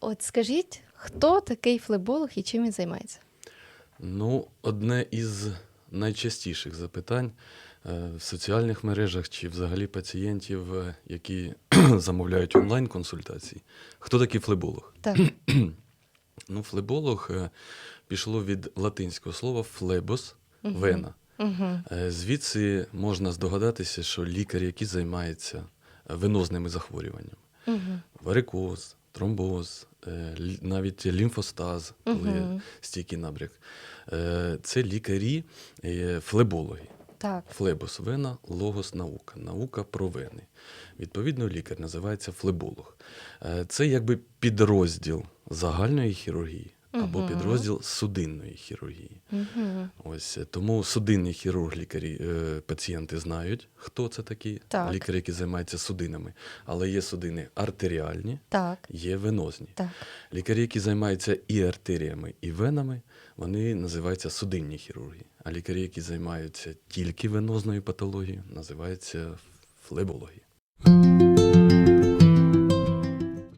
От скажіть, хто такий флеболог і чим він займається? Ну, одне із найчастіших запитань е, в соціальних мережах чи взагалі пацієнтів, е, які замовляють онлайн-консультації. Хто такий флеболог? Так. Ну, флеболог е, пішло від латинського слова флебос вена. Угу. Звідси можна здогадатися, що лікар, який займається венозними захворюваннями, Угу. варикоз, тромбоз, навіть лімфостаз, коли угу. стійкий набряк. Е, Це лікарі, е, флебологи. Так. Флебос вена, логос наука. Наука про вени. Відповідно, лікар називається флеболог. Е, Це якби підрозділ загальної хірургії або підрозділ судинної хірургії. Ось е, тому судинний хірург, лікарі, е, пацієнти знають, хто це такі Так. лікарі, які займаються судинами. Але є судини артеріальні, Так. є венозні. Так. Лікарі, які займаються і артеріями, і венами, вони називаються судинні хірурги. А лікарі, які займаються тільки венозною патологією, називаються флебологи.